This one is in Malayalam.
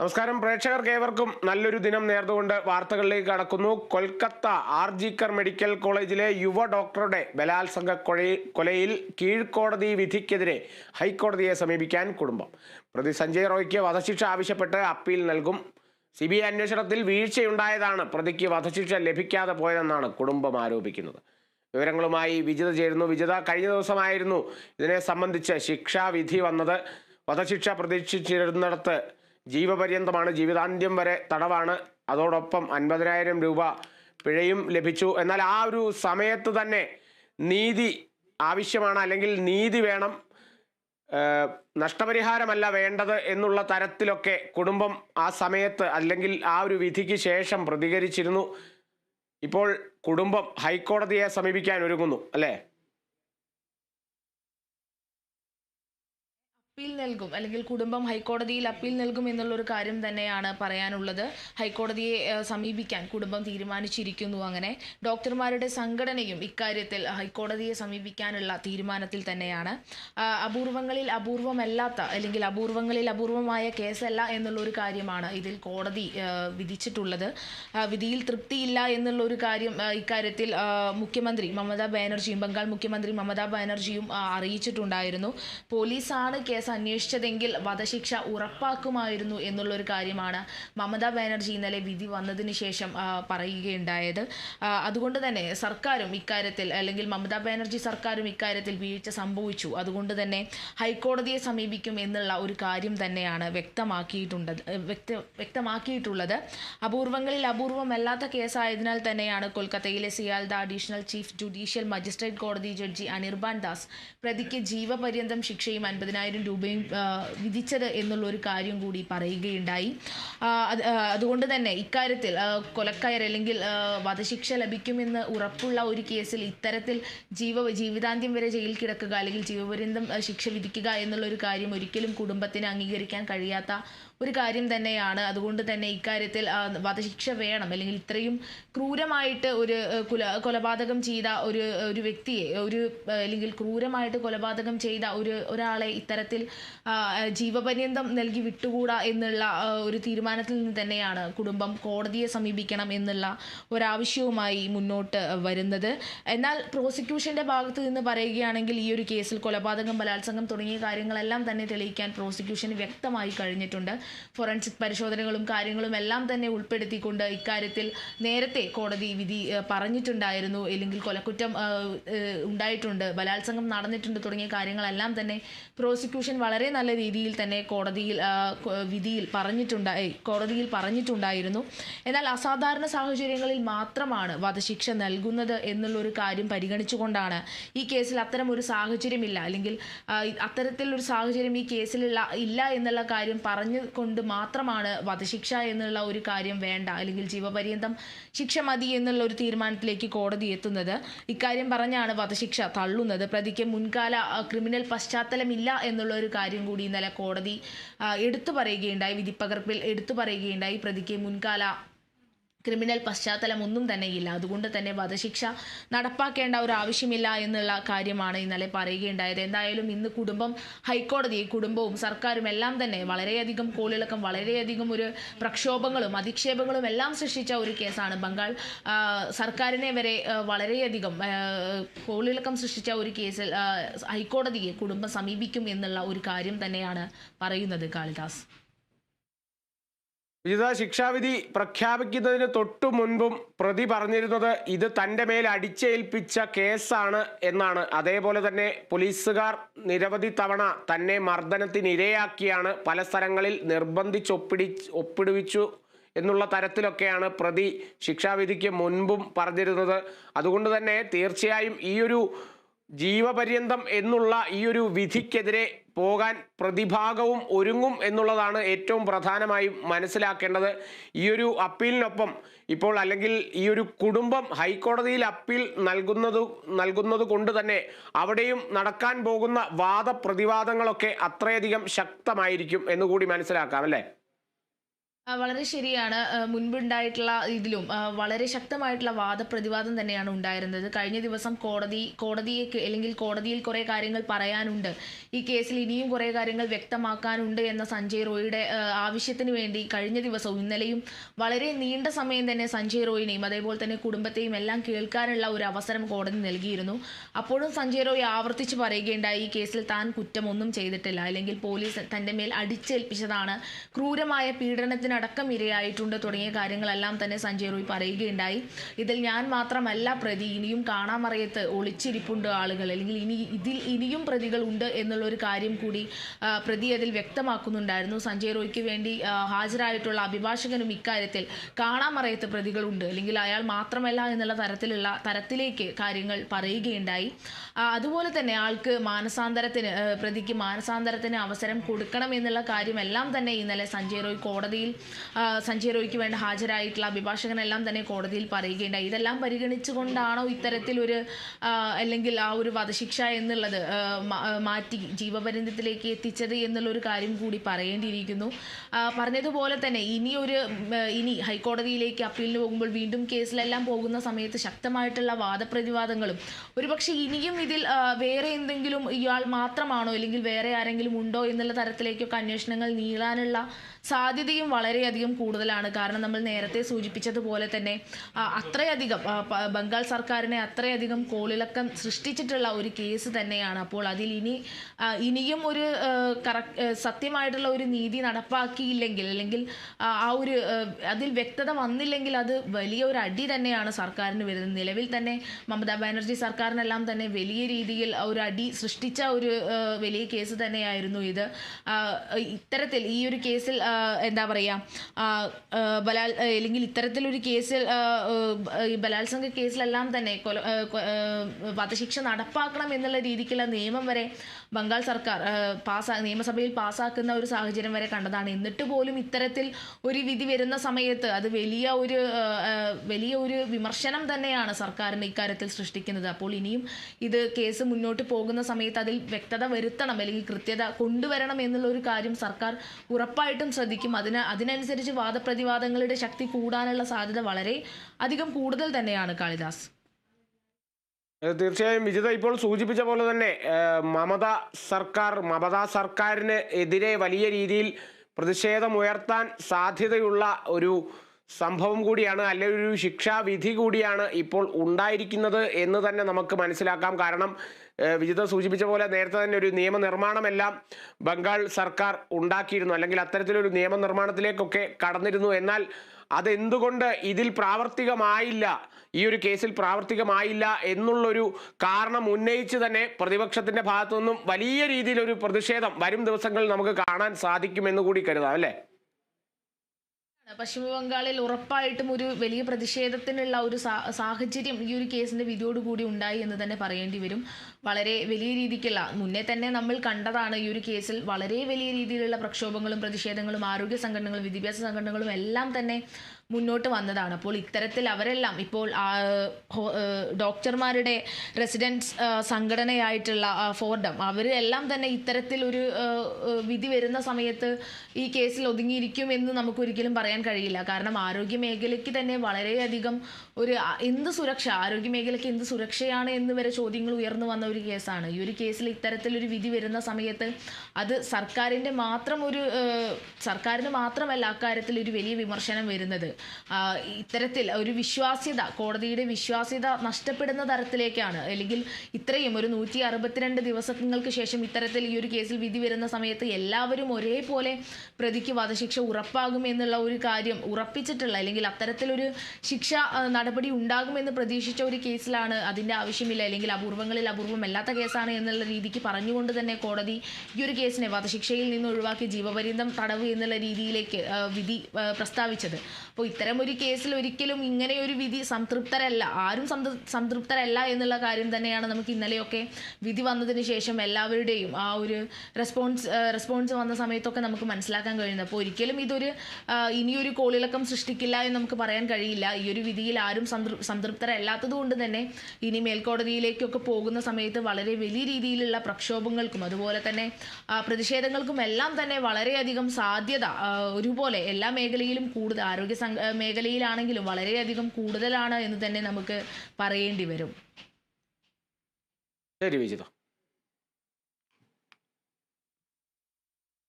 നമസ്കാരം. പ്രേക്ഷകർക്ക് ഏവർക്കും നല്ലൊരു ദിനം നേർന്നുകൊണ്ട് വാർത്തകളിലേക്ക് കടക്കുന്നു. കൊൽക്കത്ത ആർജിക്കർ മെഡിക്കൽ കോളേജിലെ യുവ ഡോക്ടറുടെ ബലാത്സംഗ കൊലയിൽ കീഴ്ക്കോടതി വിധിക്കെതിരെ ഹൈക്കോടതിയെ സമീപിക്കാൻ കുടുംബം. പ്രതി സഞ്ജയ് റോയ്ക്ക് വധശിക്ഷ ആവശ്യപ്പെട്ട് അപ്പീൽ നൽകും. സി ബി ഐ അന്വേഷണത്തിൽ വീഴ്ചയുണ്ടായതാണ് പ്രതിക്ക് വധശിക്ഷ ലഭിക്കാതെ പോയതെന്നാണ് കുടുംബം ആരോപിക്കുന്നത്. വിവരങ്ങളുമായി വിജിത ചേരുന്നു. വിജിത കഴിഞ്ഞ ദിവസമായിരുന്നു ഇതിനെ സംബന്ധിച്ച് ശിക്ഷാവിധി വന്നത്. വധശിക്ഷ പ്രതീക്ഷിച്ചിരുന്നിടത്ത് ജീവപര്യന്തമാണ് ജീവിതാന്ത്യം വരെ തടവാണ്. അതോടൊപ്പം അൻപതിനായിരം രൂപ പിഴയും ലഭിച്ചു. എന്നാൽ ആ ഒരു സമയത്ത് തന്നെ നീതി ആവശ്യമാണ് അല്ലെങ്കിൽ നീതി വേണം. നഷ്ടപരിഹാരമല്ല വേണ്ടത് എന്നുള്ള തരത്തിലൊക്കെ കുടുംബം ആ സമയത്ത് അല്ലെങ്കിൽ ആ ഒരു വിധിക്ക് ശേഷം പ്രതികരിച്ചിരുന്നു. ഇപ്പോൾ കുടുംബം ഹൈക്കോടതിയെ സമീപിക്കാൻ ഒരുങ്ങുന്നു അല്ലേ? അപ്പീൽ നൽകും അല്ലെങ്കിൽ കുടുംബം ഹൈക്കോടതിയിൽ അപ്പീൽ നൽകും എന്നുള്ളൊരു കാര്യം തന്നെയാണ് പറയാനുള്ളത്. ഹൈക്കോടതിയെ സമീപിക്കാൻ കുടുംബം തീരുമാനിച്ചിരിക്കുന്നു അങ്ങനെ. ഡോക്ടർമാരുടെ സംഘടനയും ഇക്കാര്യത്തിൽ ഹൈക്കോടതിയെ സമീപിക്കാനുള്ള തീരുമാനത്തിൽ തന്നെയാണ്. അപൂർവങ്ങളിൽ അപൂർവമല്ലാത്ത അല്ലെങ്കിൽ അപൂർവങ്ങളിൽ അപൂർവമായ കേസല്ല എന്നുള്ളൊരു കാര്യമാണ് ഇതിൽ കോടതി വിധിച്ചിട്ടുള്ളത്. വിധിയിൽ തൃപ്തിയില്ല എന്നുള്ള ഒരു കാര്യം ഇക്കാര്യത്തിൽ മുഖ്യമന്ത്രി മമതാ ബാനർജിയും ബംഗാൾ മുഖ്യമന്ത്രി മമതാ ബാനർജിയും അറിയിച്ചിട്ടുണ്ടായിരുന്നു. പോലീസാണ് കേസ് അന്വേഷിച്ചതെങ്കിൽ വധശിക്ഷ ഉറപ്പാക്കുമായിരുന്നു എന്നുള്ളൊരു കാര്യമാണ് മമതാ ബാനർജി ഇന്നലെ വിധി വന്നതിന് ശേഷം പറയുകയുണ്ടായത്. അതുകൊണ്ട് തന്നെ സർക്കാരും ഇക്കാര്യത്തിൽ അല്ലെങ്കിൽ മമതാ ബാനർജി സർക്കാരും ഇക്കാര്യത്തിൽ വീഴ്ച സംഭവിച്ചു. അതുകൊണ്ട് തന്നെ ഹൈക്കോടതിയെ സമീപിക്കും എന്നുള്ള ഒരു കാര്യം തന്നെയാണ് വ്യക്തമാക്കിയിട്ടുണ്ട് വ്യക്ത വ്യക്തമാക്കിയിട്ടുള്ളത്. അപൂർവങ്ങളിൽ അപൂർവമല്ലാത്ത കേസായതിനാൽ തന്നെയാണ് കൊൽക്കത്തയിലെ Sealdah additional chief judicial magistrate കോടതി ജഡ്ജി അനിർബാൻ ദാസ് പ്രതിക്ക് ജീവപര്യന്തം ശിക്ഷയും അൻപതിനായിരം രൂപയും വിധിച്ചത് എന്നുള്ള ഒരു കാര്യം കൂടി പറയുകയുണ്ടായി. അതുകൊണ്ട് തന്നെ ഇക്കാര്യത്തിൽ കൊലക്കയർ അല്ലെങ്കിൽ വധശിക്ഷ ലഭിക്കുമെന്ന് ഉറപ്പുള്ള ഒരു കേസിൽ ഇത്തരത്തിൽ ജീവ ജീവിതാന്ത്യം വരെ ജയിൽ കിടക്കുക അല്ലെങ്കിൽ ജീവപര്യന്തം ശിക്ഷ വിധിക്കുക എന്നുള്ള ഒരു കാര്യം ഒരിക്കലും കുടുംബത്തിന് അംഗീകരിക്കാൻ കഴിയാത്ത ഒരു കാര്യം തന്നെയാണ്. അതുകൊണ്ട് തന്നെ ഇക്കാര്യത്തിൽ വധശിക്ഷ വേണം. അല്ലെങ്കിൽ ഇത്രയും ക്രൂരമായിട്ട് ഒരു കുല കൊലപാതകം ചെയ്ത ഒരു ഒരു വ്യക്തിയെ ഒരു അല്ലെങ്കിൽ ക്രൂരമായിട്ട് കൊലപാതകം ചെയ്ത ഒരു ഒരാളെ ഇത്തരത്തിൽ ജീവപര്യന്തം നൽകി വിട്ടുകൂടാ എന്നുള്ള ഒരു തീരുമാനത്തിൽ നിന്ന് തന്നെയാണ് കുടുംബം കോടതിയെ സമീപിക്കണം എന്നുള്ള ഒരാവശ്യവുമായി മുന്നോട്ട് വരുന്നത്. എന്നാൽ പ്രോസിക്യൂഷന്റെ ഭാഗത്ത് നിന്ന് പറയുകയാണെങ്കിൽ ഈ ഒരു കേസിൽ കൊലപാതകം ബലാത്സംഗം തുടങ്ങിയ കാര്യങ്ങളെല്ലാം തന്നെ തെളിയിക്കാൻ പ്രോസിക്യൂഷൻ വ്യക്തമായി കഴിഞ്ഞിട്ടുണ്ട്. ഫോറൻസിക് പരിശോധനകളും കാര്യങ്ങളും എല്ലാം തന്നെ ഉൾപ്പെടുത്തിക്കൊണ്ട് ഇക്കാര്യത്തിൽ നേരത്തെ കോടതി വിധി പറഞ്ഞിട്ടുണ്ടായിരുന്നു. അല്ലെങ്കിൽ കൊലക്കുറ്റം ഉണ്ടായിട്ടുണ്ട്. ബലാത്സംഗം നടന്നിട്ടുണ്ട് തുടങ്ങിയ കാര്യങ്ങളെല്ലാം തന്നെ പ്രോസിക്യൂഷൻ വളരെ നല്ല രീതിയിൽ തന്നെ കോടതിയിൽ വിധിയിൽ പറഞ്ഞിട്ടുണ്ടായി കോടതിയിൽ പറഞ്ഞിട്ടുണ്ടായിരുന്നു. എന്നാൽ അസാധാരണ സാഹചര്യങ്ങളിൽ മാത്രമാണ് വധശിക്ഷ നൽകുന്നത് എന്നുള്ളൊരു കാര്യം പരിഗണിച്ചുകൊണ്ടാണ് ഈ കേസിൽ അത്തരം ഒരു സാഹചര്യമില്ല. അല്ലെങ്കിൽ അത്തരത്തിലൊരു സാഹചര്യം ഈ കേസിലുള്ള ഇല്ല എന്നുള്ള കാര്യം പറഞ്ഞു കൊണ്ട് മാത്രമാണ് വധശിക്ഷ എന്നുള്ള ഒരു കാര്യം വേണ്ട അല്ലെങ്കിൽ ജീവപര്യന്തം ശിക്ഷ മതി എന്നുള്ള ഒരു തീരുമാനത്തിലേക്ക് കോടതി എത്തുന്നത്. ഇക്കാര്യം പറഞ്ഞാണ് വധശിക്ഷ തള്ളുന്നത്. പ്രതിക്ക് മുൻകാല ക്രിമിനൽ പശ്ചാത്തലമില്ല എന്നുള്ള ഒരു കാര്യം കൂടി ഇന്നലെ കോടതി എടുത്തു പറയുകയുണ്ടായി. വിധിപ്പകർപ്പിൽ എടുത്തു പറയുകയുണ്ടായി. പ്രതിക്ക് മുൻകാല ക്രിമിനൽ പശ്ചാത്തലം ഒന്നും തന്നെയില്ല. അതുകൊണ്ട് തന്നെ വധശിക്ഷ നടപ്പാക്കേണ്ട ഒരു ആവശ്യമില്ല എന്നുള്ള കാര്യമാണ് ഇന്നലെ പറയുകയുണ്ടായത്. എന്തായാലും ഇന്ന് കുടുംബം ഹൈക്കോടതി കുടുംബവും സർക്കാരും എല്ലാം തന്നെ വളരെയധികം കോളിളക്കം വളരെയധികം ഒരു പ്രക്ഷോഭങ്ങളും അധിക്ഷേപങ്ങളും എല്ലാം സൃഷ്ടിച്ച ഒരു കേസാണ് ബംഗാൾ. സർക്കാരിനെ വരെ വളരെയധികം കോളിളക്കം സൃഷ്ടിച്ച ഒരു കേസിൽ ഹൈക്കോടതിയെ കുടുംബം സമീപിക്കും എന്നുള്ള ഒരു കാര്യം തന്നെയാണ് പറയുന്നത് കാളിദാസ്. വിജിത ശിക്ഷാവിധി പ്രഖ്യാപിക്കുന്നതിന് തൊട്ടു മുൻപും പ്രതി പറഞ്ഞിരുന്നത് ഇത് തന്റെ മേൽ അടിച്ചേൽപ്പിച്ച കേസാണ് എന്നാണ്. അതേപോലെ തന്നെ പോലീസുകാർ നിരവധി തവണ തന്നെ മർദ്ദനത്തിനിരയാക്കിയാണ് പല സ്ഥലങ്ങളിൽ നിർബന്ധിച്ചൊപ്പിടി ഒപ്പിടുവിച്ചു എന്നുള്ള തരത്തിലൊക്കെയാണ് പ്രതി ശിക്ഷാവിധിക്ക് മുൻപും പറഞ്ഞിരുന്നത്. അതുകൊണ്ട് തന്നെ തീർച്ചയായും ഈ ഒരു ജീവപര്യന്തം എന്നുള്ള ഈ ഒരു വിധിക്കെതിരെ പോകാൻ പ്രതിഭാഗവും ഒരുങ്ങും എന്നുള്ളതാണ് ഏറ്റവും പ്രധാനമായും മനസ്സിലാക്കേണ്ടത്. ഈ ഒരു അപ്പീലിനൊപ്പം ഇപ്പോൾ അല്ലെങ്കിൽ ഈ ഒരു കുടുംബം ഹൈക്കോടതിയിൽ അപ്പീൽ നൽകുന്നത് നൽകുന്നത് കൊണ്ട് തന്നെ അവിടെയും നടക്കാൻ പോകുന്ന വാദപ്രതിവാദങ്ങളൊക്കെ അത്രയധികം ശക്തമായിരിക്കും എന്നുകൂടി മനസ്സിലാക്കാം അല്ലേ? വളരെ ശരിയാണ്. മുൻപുണ്ടായിട്ടുള്ള ഇതിലും വളരെ ശക്തമായിട്ടുള്ള വാദപ്രതിവാദം തന്നെയാണ് ഉണ്ടായിരുന്നത്. കഴിഞ്ഞ ദിവസം കോടതി കോടതിയെ അല്ലെങ്കിൽ കോടതിയിൽ കുറേ കാര്യങ്ങൾ പറയാനുണ്ട്. ഈ കേസിൽ ഇനിയും കുറേ കാര്യങ്ങൾ വ്യക്തമാക്കാനുണ്ട് എന്ന സഞ്ജയ് റോയിയുടെ ആവശ്യത്തിന് വേണ്ടി കഴിഞ്ഞ ദിവസവും ഇന്നലെയും വളരെ നീണ്ട സമയം തന്നെ സഞ്ജയ് റോയിനെയും അതേപോലെ തന്നെ കുടുംബത്തെയും എല്ലാം കേൾക്കാനുള്ള ഒരു അവസരം കോടതി നൽകിയിരുന്നു. അപ്പോഴും സഞ്ജയ് റോയ് ആവർത്തിച്ച് പറയുകയുണ്ടായി ഈ കേസിൽ താൻ കുറ്റമൊന്നും ചെയ്തിട്ടില്ല. അല്ലെങ്കിൽ പോലീസ് തന്റെ മേൽ അടിച്ചേൽപ്പിച്ചതാണ് ക്രൂരമായ പീഡനത്തിനടക്കം ഇരയായിട്ടുണ്ട് തുടങ്ങിയ കാര്യങ്ങളെല്ലാം തന്നെ സഞ്ജയ് റോയ് പറയുകയുണ്ടായി. ഇതിൽ ഞാൻ മാത്രമല്ല പ്രതി ഇനിയും കാണാമറിയത്ത് ഒളിച്ചിരിപ്പുണ്ട് ആളുകൾ. അല്ലെങ്കിൽ ഇനി ഇതിൽ ഇനിയും പ്രതികൾ ഉണ്ട് എന്നുള്ളൊരു കാര്യം കൂടി പ്രതി അതിൽ വ്യക്തമാക്കുന്നുണ്ടായിരുന്നു. സഞ്ജയ് റോയ്ക്ക് വേണ്ടി ഹാജരായിട്ടുള്ള അഭിഭാഷകനും ഇക്കാര്യത്തിൽ കാണാമറയത്ത് പ്രതികളുണ്ട് അല്ലെങ്കിൽ അയാൾ മാത്രമല്ല എന്നുള്ള തരത്തിലുള്ള തരത്തിലേക്ക് കാര്യങ്ങൾ പറയുകയുണ്ടായി. അതുപോലെ തന്നെ ആൾക്ക് മാനസാന്തരത്തിന് പ്രതിക്ക് മാനസാന്തരത്തിന് അവസരം കൊടുക്കണം എന്നുള്ള കാര്യമെല്ലാം തന്നെ ഇന്നലെ സഞ്ജയ് റോയ് കോടതിയിൽ സഞ്ജയ് റോയ്ക്ക് വേണ്ടി ഹാജരായിട്ടുള്ള അഭിഭാഷകനെല്ലാം തന്നെ കോടതിയിൽ പറയുകയുണ്ടായി. ഇതെല്ലാം പരിഗണിച്ചുകൊണ്ടാണോ ഇത്തരത്തിലൊരു അല്ലെങ്കിൽ ആ ഒരു വധശിക്ഷ എന്നുള്ളത് മാറ്റി ജീവപര്യന്തത്തിലേക്ക് എത്തിച്ചത് എന്നുള്ളൊരു കാര്യം കൂടി പറയേണ്ടിയിരിക്കുന്നു. പറഞ്ഞതുപോലെ തന്നെ ഇനി ഒരു ഇനി ഹൈക്കോടതിയിലേക്ക് അപ്പീലിന് പോകുമ്പോൾ വീണ്ടും കേസിലെല്ലാം പോകുന്ന സമയത്ത് ശക്തമായിട്ടുള്ള വാദപ്രതിവാദങ്ങളും ഒരുപക്ഷെ ഇനിയും ഇതിൽ വേറെ എന്തെങ്കിലും ഇയാൾ മാത്രമാണോ അല്ലെങ്കിൽ വേറെ ആരെങ്കിലും ഉണ്ടോ എന്നുള്ള തരത്തിലേക്കൊക്കെ അന്വേഷണങ്ങൾ നീളാനുള്ള സാധ്യതയും വളരെയധികം കൂടുതലാണ്. കാരണം നമ്മൾ നേരത്തെ സൂചിപ്പിച്ചതുപോലെ തന്നെ അത്രയധികം ബംഗാൾ സർക്കാരിനെ അത്രയധികം കോളിളക്കം സൃഷ്ടിച്ചിട്ടുള്ള ഒരു കേസ് തന്നെയാണ്. അപ്പോൾ അതിൽ ഇനി ഇനിയും ഒരു സത്യമായിട്ടുള്ള ഒരു നീതി നടപ്പാക്കിയില്ലെങ്കിൽ അല്ലെങ്കിൽ ആ ഒരു അതിൽ വ്യക്തത വന്നില്ലെങ്കിൽ അത് വലിയ ഒരു അടി തന്നെയാണ് സർക്കാരിന് വരുന്നത്. നിലവിൽ തന്നെ മമതാ ബാനർജി സർക്കാരിനെല്ലാം തന്നെ വലിയ രീതിയിൽ ഒരു അടി സൃഷ്ടിച്ച ഒരു വലിയ കേസ് തന്നെയായിരുന്നു ഇത്. ഇത്തരത്തിൽ ഈ ഒരു കേസിൽ എന്താ പറയുക ബലാൽ ആ, അല്ലെങ്കിൽ ഇത്തരത്തിലൊരു കേസിൽ ബലാത്സംഗ കേസിലെല്ലാം തന്നെ കൊല വധശിക്ഷ നടപ്പാക്കണം എന്നുള്ള രീതിക്കുള്ള നിയമം വരെ ബംഗാൾ സർക്കാർ പാസ് നിയമസഭയിൽ പാസ്സാക്കുന്ന ഒരു സാഹചര്യം വരെ കണ്ടതാണ്. എന്നിട്ട് പോലും ഇത്തരത്തിൽ ഒരു വിധി വരുന്ന സമയത്ത് അത് വലിയ ഒരു വലിയ ഒരു വിമർശനം തന്നെയാണ് സർക്കാരിന് ഇക്കാര്യത്തിൽ സൃഷ്ടിക്കുന്നത്. അപ്പോൾ ഇനിയും ഇത് കേസ് മുന്നോട്ട് പോകുന്ന സമയത്ത് അതിൽ വ്യക്തത വരുത്തണം അല്ലെങ്കിൽ കൃത്യത കൊണ്ടുവരണം എന്നുള്ള ഒരു കാര്യം സർക്കാർ ഉറപ്പായിട്ടും ശ്രദ്ധിക്കും. അതിന് അതിന് അതിനനുസരിച്ച് വാദപ്രതിവാദങ്ങളുടെ ശക്തി കൂടാനുള്ള സാധ്യത വളരെ അധികം കൂടുതൽ തന്നെയാണ് കാളിദാസ്. തീർച്ചയായും വിജിത ഇപ്പോൾ സൂചിപ്പിച്ച പോലെ തന്നെ മമത സർക്കാർ മമത സർക്കാരിന് എതിരെ വലിയ രീതിയിൽ പ്രതിഷേധമുയർത്താൻ സാധ്യതയുള്ള ഒരു സംഭവം കൂടിയാണ് അല്ലെങ്കിൽ ഒരു ശിക്ഷാവിധി കൂടിയാണ് ഇപ്പോൾ ഉണ്ടായിരിക്കുന്നത് എന്ന് തന്നെ നമുക്ക് മനസ്സിലാക്കാം. കാരണം വിജിത സൂചിപ്പിച്ച പോലെ നേരത്തെ തന്നെ ഒരു നിയമനിർമ്മാണമെല്ലാം ബംഗാൾ സർക്കാർ ഉണ്ടാക്കിയിരുന്നു. അല്ലെങ്കിൽ അത്തരത്തിലൊരു നിയമനിർമ്മാണത്തിലേക്കൊക്കെ കടന്നിരുന്നു. എന്നാൽ അതെന്തുകൊണ്ട് ഇതിൽ പ്രാവർത്തികമായില്ല? ഈ ഒരു കേസിൽ പ്രാവർത്തികമായില്ല എന്നുള്ളൊരു കാരണം ഉന്നയിച്ച് തന്നെ പ്രതിപക്ഷത്തിന്റെ ഭാഗത്തു നിന്നും വലിയ രീതിയിലൊരു പ്രതിഷേധം വരും ദിവസങ്ങളിൽ നമുക്ക് കാണാൻ സാധിക്കുമെന്ന് കൂടി കരുതാം അല്ലേ? പശ്ചിമ ബംഗാളിൽ ഉറപ്പായിട്ടും ഒരു വലിയ പ്രതിഷേധത്തിനുള്ള ഒരു സാഹചര്യം ഈ ഒരു കേസിന്റെ വിധിയോടുകൂടി ഉണ്ടായി എന്ന് തന്നെ പറയേണ്ടി വരും. വളരെ വലിയ രീതിക്കുള്ള മുന്നേ തന്നെ നമ്മൾ കണ്ടതാണ് ഈ ഒരു കേസിൽ വളരെ വലിയ രീതിയിലുള്ള പ്രക്ഷോഭങ്ങളും പ്രതിഷേധങ്ങളും ആരോഗ്യ സംഘടനകളും വിദ്യാഭ്യാസ സംഘടനകളും എല്ലാം തന്നെ മുന്നോട്ട് വന്നതാണ്. അപ്പോൾ ഇത്തരത്തിൽ അവരെല്ലാം ഇപ്പോൾ ഡോക്ടർമാരുടെ റെസിഡൻസ് സംഘടനയായിട്ടുള്ള ഫോർഡം അവർ എല്ലാം തന്നെ ഇത്തരത്തിലൊരു ആ, ആ, വിധി വരുന്ന സമയത്ത് ഈ കേസിൽ ഒതുങ്ങിയിരിക്കും എന്ന് നമുക്ക് ഒരിക്കലും പറയാൻ കഴിയില്ല. കാരണം ആരോഗ്യ മേഖലയ്ക്ക് തന്നെ വളരെയധികം ഒരു എന്ത് സുരക്ഷ ആരോഗ്യ മേഖലയ്ക്ക് എന്ത് സുരക്ഷയാണ് എന്ന് വരെ ചോദ്യങ്ങൾ ഉയർന്നു വന്ന ഒരു കേസാണ്. ഈ ഒരു കേസിൽ ഇത്തരത്തിലൊരു വിധി വരുന്ന സമയത്ത് അത് സർക്കാരിന്റെ മാത്രം ഒരു സർക്കാരിന് മാത്രമല്ല അക്കാര്യത്തിൽ ഒരു വലിയ വിമർശനം വരുന്നത്. ഇത്തരത്തിൽ ഒരു വിശ്വാസ്യത കോടതിയുടെ വിശ്വാസ്യത നഷ്ടപ്പെടുന്ന തരത്തിലേക്കാണ്. അല്ലെങ്കിൽ ഇത്രയും ഒരു നൂറ്റി അറുപത്തിരണ്ട് ദിവസങ്ങൾക്ക് ശേഷം ഇത്തരത്തിൽ ഈ ഒരു കേസിൽ വിധി വരുന്ന സമയത്ത് എല്ലാവരും ഒരേപോലെ പ്രതിക്ക് വധശിക്ഷ ഉറപ്പാകും എന്നുള്ള ഒരു കാര്യം ഉറപ്പിച്ചിട്ടുള്ള അല്ലെങ്കിൽ അത്തരത്തിലൊരു ശിക്ഷ നടപടി ഉണ്ടാകുമെന്ന് പ്രതീക്ഷിച്ച ഒരു കേസിലാണ് അതിന്റെ ആവശ്യമില്ല. അല്ലെങ്കിൽ അപൂർവങ്ങളിൽ അപൂർവമല്ലാത്ത കേസാണ് എന്നുള്ള രീതിക്ക് പറഞ്ഞുകൊണ്ട് തന്നെ കോടതി ഈ ഒരു കേസിനെ വധശിക്ഷയിൽ നിന്ന് ഒഴിവാക്കി ജീവപര്യന്തം തടവ് എന്നുള്ള രീതിയിലേക്ക് വിധി പ്രസ്താവിച്ചത്. അപ്പോൾ ഇത്തരം ഒരു കേസിൽ ഒരിക്കലും ഇങ്ങനെ ഒരു വിധി സംതൃപ്തരല്ല ആരും സംതൃപ്തരല്ല എന്നുള്ള കാര്യം തന്നെയാണ് നമുക്ക് ഇന്നലെയൊക്കെ വിധി വന്നതിന് ശേഷം എല്ലാവരുടെയും ആ ഒരു റെസ്പോൺസ് റെസ്പോൺസ് വന്ന സമയത്തൊക്കെ നമുക്ക് മനസ്സിലാക്കാൻ കഴിയുന്നത്. അപ്പോൾ ഒരിക്കലും ഇതൊരു ഇനിയൊരു കോളിളക്കം സൃഷ്ടിക്കില്ല എന്ന് നമുക്ക് പറയാൻ കഴിയില്ല. ഈ ഒരു വിധിയിൽ ആരും സംതൃ- സംതൃപ്തരല്ലാത്തത് കൊണ്ട് തന്നെ ഇനി മേൽക്കോടതിയിലേക്കൊക്കെ പോകുന്ന സമയത്ത് വളരെ വലിയ രീതിയിലുള്ള പ്രക്ഷോഭങ്ങൾക്കും അതുപോലെ തന്നെ പ്രതിഷേധങ്ങൾക്കും എല്ലാം തന്നെ വളരെയധികം സാധ്യത ഒരുപോലെ എല്ലാ മേഖലയിലും കൂടുതൽ ആരോഗ്യ സംഘ മേഖലയിലാണെങ്കിലും വളരെയധികം കൂടുതലാണ് എന്ന് തന്നെ നമുക്ക് പറയേണ്ടി വരും. ശരി